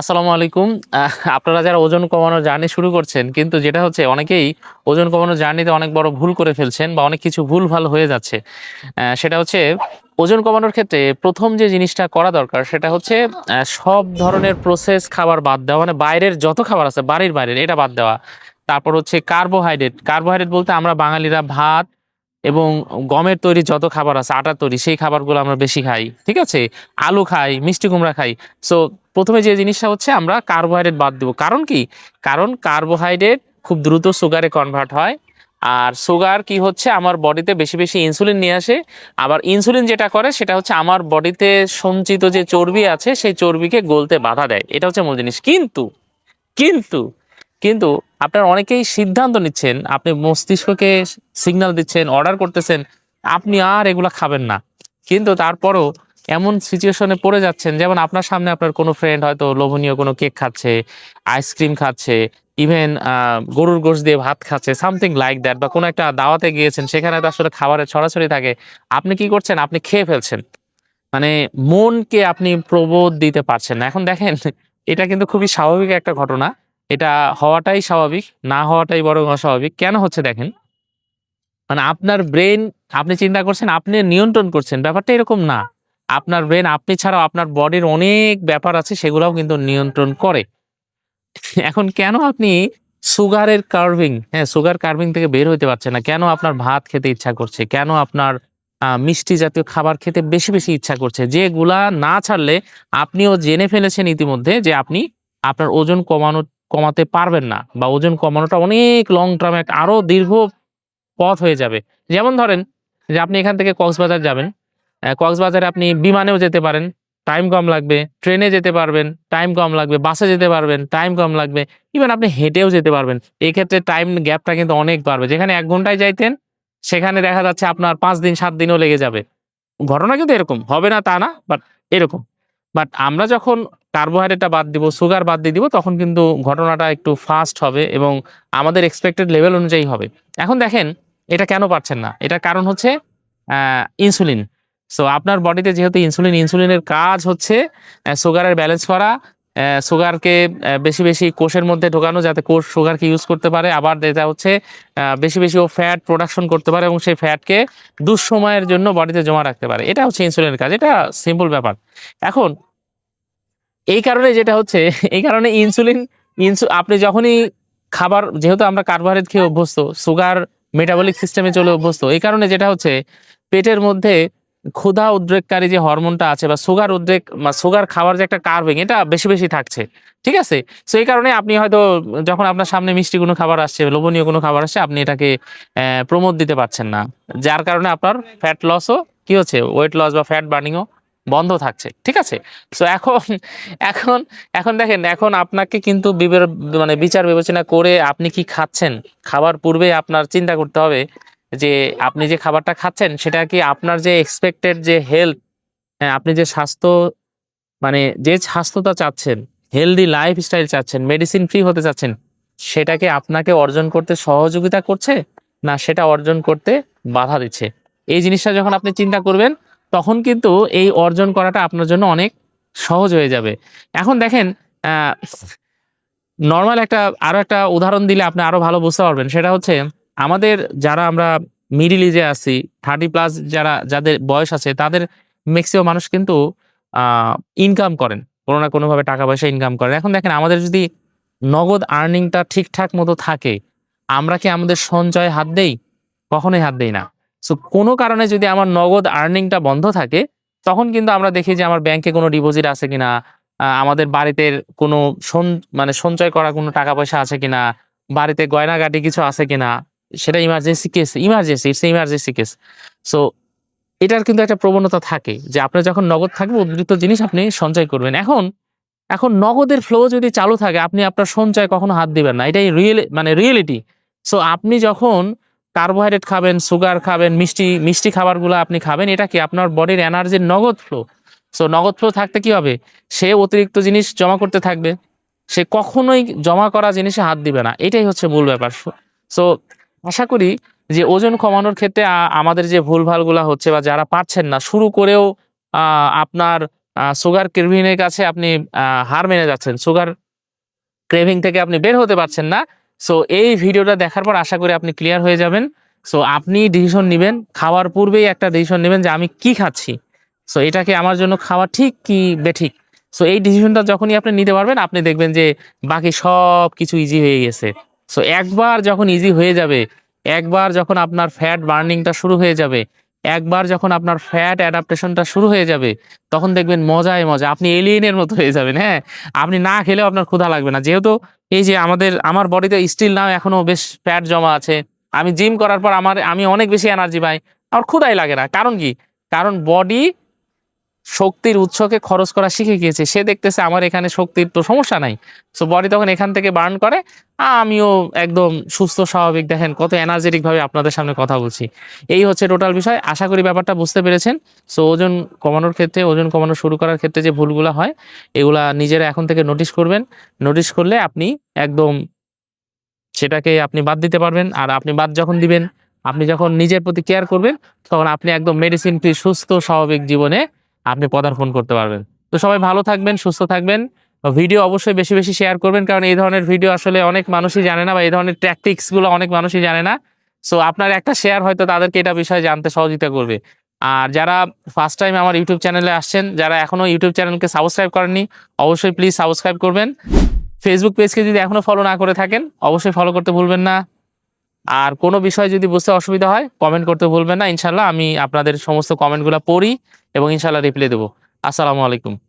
আসসালামু আলাইকুম। আপনারা যারা ওজন কমানোর জার্নি শুরু করছেন, কিন্তু যেটা হচ্ছে অনেকেই ওজন কমানোর জার্নিতে অনেক বড় ভুল করে ফেলছেন বা অনেক কিছু ভুল ভালো হয়ে যাচ্ছে। সেটা হচ্ছে ওজন কমানোর ক্ষেত্রে প্রথম যে জিনিসটা করা দরকার সেটা হচ্ছে সব ধরনের প্রসেস খাবার বাদ দেওয়া মানে বাইরের যত খাবার আছে, বাড়ির বাইরের, এটা বাদ দেওয়া। তারপর হচ্ছে কার্বোহাইড্রেট কার্বোহাইড্রেট বলতে আমরা বাঙালিরা ভাত এবং গমের তৈরি যত খাবার আছে, আটার তৈরি, সেই খাবারগুলো আমরা বেশি খাই, ঠিক আছে? আলু খাই, মিষ্টি কুমড়া খাই। সো প্রথমে যে জিনিসটা হচ্ছে আমরা কার্বোহাইড্রেট বাদ দেবো। কারণ কি? কারণ কার্বোহাইড্রেট খুব দ্রুত সুগারে কনভার্ট হয়। আর সুগার কি হচ্ছে? আমার বডিতে বেশি বেশি ইনসুলিন নিয়ে আসে। আবার ইনসুলিন যেটা করে, সেটা হচ্ছে আমার বডিতে সঞ্চিত যে চর্বি আছে, সেই চর্বিকে গলতে বাধা দেয়। এটা হচ্ছে মূল জিনিস। কিন্তু কিন্তু কিন্তু আপনার অনেকেই সিদ্ধান্ত নিচ্ছেন, আপনি মস্তিষ্ককে সিগন্যাল দিচ্ছেন অর্ডার করতেছেন, আপনি আর এগুলা খাবেন না। কিন্তু তারপরও এমন সিচুয়েশনে পড়ে যাচ্ছেন, যেমন আপনার সামনে আপনার কোনো ফ্রেন্ড হয়তো লোভনীয় কোনো কেক খাচ্ছে আইসক্রিম খাচ্ছে ইভেন গরুর গোশ দিয়ে ভাত খাচ্ছে সামথিং লাইক দ্যাট বা কোনো একটা দাওয়াতে গিয়েছেন, সেখানে তো আসলে খাবারের ছড়াছড়ি থাকে। আপনি কি করছেন? আপনি খেয়ে ফেলছেন। মানে মনকে আপনি প্রবোধ দিতে পারছেন না। এখন দেখেন, এটা কিন্তু খুবই স্বাভাবিক একটা ঘটনা। এটা হওয়াটাই স্বাভাবিক, না হওয়াটাই বরং অস্বাভাবিক। কেন হচ্ছে দেখেন? মানে আপনার ব্রেন, আপনি চিন্তা করছেন, আপনি নিয়ন্ত্রণ করছেন, ব্যাপারটা এরকম না। আপনার ব্রেন, আপনি ছাড়াও আপনার বডির অনেক ব্যাপার আছে, সেগুলোও কিন্তু নিয়ন্ত্রণ করে। এখন কেন আপনি সুগারের কার্ভিং হ্যাঁ সুগার কার্ভিং থেকে বের হইতে পারছে না? কেন আপনার ভাত খেতে ইচ্ছা করছে? কেন আপনার মিষ্টি জাতীয় খাবার খেতে বেশি বেশি ইচ্ছা করছে? যেগুলা না ছাড়লে আপনিও জেনে ফেলেছেন ইতিমধ্যে যে আপনি, আপনার ওজন কমানো কমাতে পারবেন না বা ওজন কমানোটা অনেক লং টার্ম একটা আরও দীর্ঘ পথ হয়ে যাবে। যেমন ধরেন যে আপনি এখান থেকে কক্সবাজার যাবেন কক্সবাজারে আপনি বিমানেও যেতে পারেন টাইম কম লাগবে, ট্রেনে যেতে পারবেন টাইম কম লাগবে বাসে যেতে পারবেন টাইম কম লাগবে ইভেন আপনি হেঁটেও যেতে পারবেন। এই ক্ষেত্রে টাইম গ্যাপটা কিন্তু অনেক বাড়বে। যেখানে এক ঘন্টায় যাইতেন, সেখানে দেখা যাচ্ছে আপনার পাঁচ দিন, সাত দিনও লেগে যাবে। ঘটনা কিন্তু এরকম, হবে না তা না বাট এরকম। বাট আমরা যখন কার্বোহাইড্রেটটা বাদ দিব সুগার বাদ দিয়ে দিব, তখন কিন্তু ঘটনাটা একটু ফাস্ট হবে এবং আমাদের এক্সপেক্টেড লেভেল অনুযায়ী হবে। এখন দেখেন, এটা কেন পারছেন না? এটার কারণ হচ্ছে ইনসুলিন সো আপনার বডিতে যেহেতু ইনসুলিন ইনসুলিনের কাজ হচ্ছে সুগারের ব্যালেন্স করা সুগারকে বেশি বেশি কোষের মধ্যে ঢোকানো যাতে কোষ সুগারকে ইউজ করতে পারে। আবার যেটা হচ্ছে বেশি বেশি ও ফ্যাট প্রোডাকশন করতে পারে এবং সেই ফ্যাটকে দুঃসময়ের জন্য বডিতে জমা রাখতে পারে। এটা হচ্ছে ইনসুলিনের কাজ। এটা সিম্পল ব্যাপার। এখন, এই কারণে যেটা হচ্ছে, এই কারণে ইনসুলিন ইনসু আপনি যখনই খাবার, যেহেতু আমরা কার্বোহাইড্রেট খেয়ে অভ্যস্ত, সুগার মেটাবলিক সিস্টেমে চলে অভ্যস্ত, এই কারণে যেটা হচ্ছে, পেটের মধ্যে ক্ষুধা উদ্রেককারী যে হরমোনটা আছে বা সুগার উদ্রেক বা সুগার খাওয়ার যে একটা কার্ভিং এটা বেশি বেশি থাকছে। ঠিক আছে? সো এই কারণে আপনি হয়তো যখন আপনার সামনে মিষ্টি কোনো খাবার আসছে, লোভনীয় কোনো খাবার আসছে, আপনি এটাকে প্রমোদ দিতে পারছেন না। যার কারণে আপনার ফ্যাট লসও কি হচ্ছে? ওয়েট লস বা ফ্যাট বার্নিংও বন্ধ থাকছে। ঠিক আছে? সো এখন এখন এখন দেখেন, এখন আপনাকে কিন্তু মানে বিচার বিবেচনা করে আপনি কি খাচ্ছেন? খাবার পূর্বে আপনার চিন্তা করতে হবে যে আপনি যে খাবারটা খাচ্ছেন, সেটা কি আপনার যে এক্সপেক্টেড যে হেলথ আপনি যে স্বাস্থ্য মানে যে স্বাস্থ্যটা চাচ্ছেন healthy lifestyle medicine medicine free হতে চাচ্ছেন সেটাকে আপনাকে অর্জন করতে সহযোগিতা করছে? না, সেটা অর্জন করতে বাধা দিচ্ছে। এই জিনিসটা যখন আপনি চিন্তা করবেন, তখন কিন্তু এই অর্জন করাটা আপনার জন্য অনেক সহজ হয়ে যাবে। এখন দেখেন নর্মাল একটা, আরও একটা উদাহরণ দিলে আপনি আরও ভালো বুঝতে পারবেন। সেটা হচ্ছে আমাদের যারা আমরা মিডিল এজে আছি থার্টি প্লাস যারা, যাদের বয়স আছে, তাদের ম্যাক্সিমাম মানুষ কিন্তু ইনকাম করেন। কোনো না কোনোভাবে টাকা পয়সা ইনকাম করেন। এখন দেখেন, আমাদের যদি নগদ আর্নিংটা ঠিকঠাক মতো থাকে, আমরা কি আমাদের সঞ্চয় হাত দেই? কখনোই হাত দেই না। সো কোনো কারণে যদি আমার নগদ আর্নিংটা বন্ধ থাকে, তখন কিন্তু আমরা দেখি যে আমার ব্যাংকে কোনো ডিপোজিট আছে কিনা আমাদের বাড়িতে কোনো মানে সঞ্চয় করা কোনো টাকা পয়সা আছে কিনা, বাড়িতে গয়নাগাটি কিছু আছে কিনা সেটা emergency case emergency it's emergency case so এটার কিন্তু একটা প্রবণতা থাকে যে আপনার যখন নগদ থাকবে অতিরিক্ত জিনিস আপনি সঞ্চয় করবেন। এখন এখন নগদের ফ্লো যদি চালু থাকে, আপনি আপনার সঞ্চয় কখনো হাত দিবেন না। এটাই রিয়েল মানে রিয়েলিটি সো আপনি যখন কার্বোহাইড্রেট খাবেন সুগার খাবেন, মিষ্টি মিষ্টি খাবারগুলো আপনি খাবেন, এটা কি আপনার বডির এনার্জির নগদ ফ্লো সো নগদ ফ্লো থাকতে কি হবে? সে অতিরিক্ত জিনিস জমা করতে থাকবে। সে কখনোই জমা করা জিনিসে হাত দিবে না। এটাই হচ্ছে মূল ব্যাপার। সো আশা করি যে ওজন কমানোর ক্ষেত্রে আমাদের যে ভুলভালগুলা হচ্ছে বা যারা পারছেন না, শুরু করেও আপনার সুগার ক্রেভিংয়ের কাছে আপনি হার মেনে যাচ্ছেন। সুগার ক্রেভিং থেকে আপনি বের হতে পারছেন না। সো এই ভিডিওটা দেখার পর আশা করি আপনি ক্লিয়ার হয়ে যাবেন। সো আপনি ডিসিশন নেবেন। খাওয়ার পূর্বেই একটা ডিসিশন নেবেন যে আমি কি খাচ্ছি। সো এটাকে আমার জন্য খাওয়া ঠিক কি বেঠিক? সো এই ডিসিশনটা যখনই আপনি নিতে পারবেন, আপনি দেখবেন যে বাকি সব কিছু ইজি হয়ে গেছে। সো একবার যখন ইজি হয়ে যাবে, একবার যখন আপনার ফ্যাট বার্নিংটা শুরু হয়ে যাবে, একবার যখন আপনার ফ্যাট অ্যাডাপ্টেশনটা শুরু হয়ে যাবে, তখন দেখবেন মজায় মজা, আপনি এলিয়েনের মতো হয়ে যাবেন হ্যাঁ? আপনি না খেলেও আপনার ক্ষুধা লাগবে না। যেহেতু এই যে আমাদের, আমার বডিতে স্টিল নাও এখনও বেশ ফ্যাট জমা আছে, আমি জিম করার পর আমার, আমি অনেক বেশি এনার্জি পাই, আমার ক্ষুধাই লাগে না। কারণ কি? কারণ বডি শক্তির উৎসকে খরচ করা শিখে গিয়েছে। সে দেখতেছে আমার এখানে শক্তির তো সমস্যা নাই। সো বডি তখন এখান থেকে বার্ন করে। আমিও একদম সুস্থ, স্বাভাবিক, দেখেন কত এনার্জেটিক ভাবে আপনাদের সামনে কথা বলছি। এই হচ্ছে টোটাল বিষয়। আশা করি ব্যাপারটা বুঝতে পেরেছেন। সো ওজন কমানোর ক্ষেত্রে, ওজন কমানো শুরু করার ক্ষেত্রে যে ভুলগুলো হয়, এগুলা নিজেরা এখন থেকে নোটিশ করবেন। নোটিশ করলে আপনি একদম সেটাকে আপনি বাদ দিতে পারবেন। আর আপনি বাদ যখন দিবেন, আপনি যখন নিজের প্রতি কেয়ার করবেন, তখন আপনি একদম মেডিসিন ফ্রি সুস্থ, স্বাভাবিক জীবনে আপনি পদার্পণ করতে পারবেন। তো সবাই ভালো থাকবেন, সুস্থ থাকবেন। ভিডিও অবশ্যই বেশি বেশি শেয়ার করবেন, কারণ এই ধরনের ভিডিও আসলে অনেক মানুষই জানে না বা এই ধরনের ট্যাকটিক্সগুলো অনেক মানুষই জানে না। সো আপনার একটা শেয়ার হয়তো তাদেরকে এটা বিষয়ে জানতে সহযোগিতা করবে। আর যারা ফার্স্ট টাইম আমার ইউটিউব চ্যানেলে আসছেন, যারা এখনও ইউটিউব চ্যানেলকে সাবস্ক্রাইব করেননি, অবশ্যই প্লিজ সাবস্ক্রাইব করবেন। ফেসবুক পেজকে যদি এখনও ফলো না করে থাকেন, অবশ্যই ফলো করতে ভুলবেন না। আর কোনো বিষয় যদি বুঝতে অসুবিধা হয় কমেন্ট করতে ভুলবেন না। ইনশাল্লাহ আমি আপনাদের সমস্ত কমেন্টগুলো পড়ি এবং ইনশাল্লাহ রিপ্লাই দেবো। আসসালামু আলাইকুম।